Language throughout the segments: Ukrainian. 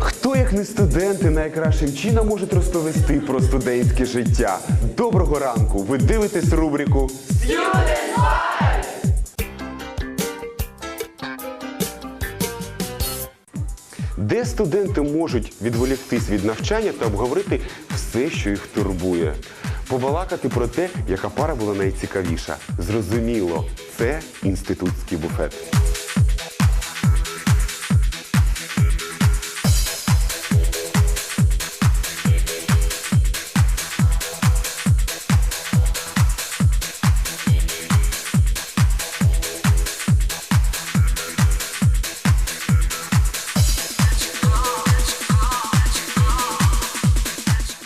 Хто, як не студенти, найкращим чином можуть розповісти про студентське життя? Доброго ранку! Ви дивитесь рубрику де студенти можуть відволіктись від навчання та обговорити все, що їх турбує. Побалакати про те, яка пара була найцікавіша. Зрозуміло, це інститутський буфет.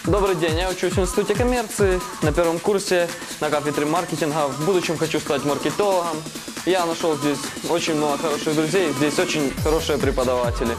Добрый день, я учусь в Институте коммерции на первом курсе на кафедре маркетинга. В будущем хочу стать маркетологом. Я нашел здесь очень много хороших друзей, здесь очень хорошие преподаватели.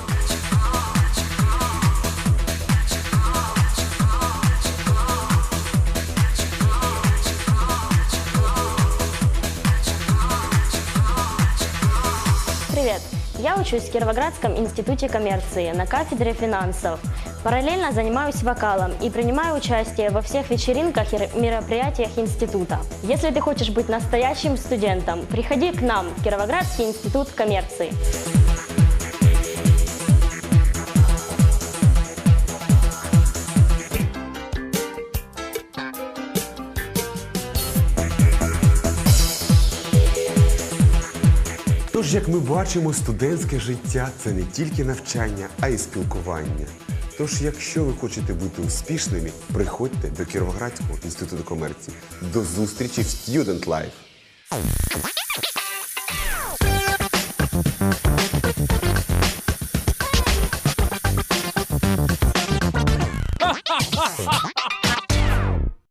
Привет! Я учусь в Кировоградском институте коммерции на кафедре финансов. Параллельно занимаюсь вокалом и принимаю участие во всех вечеринках и мероприятиях института. Если ты хочешь быть настоящим студентом, приходи к нам в Кировоградский институт коммерции. Тож, як ми бачимо, студентське життя це не тільки навчання, а й спілкування. Тож, якщо ви хочете бути успішними, приходьте до Кіровоградського інституту комерції. До зустрічі в Student Life!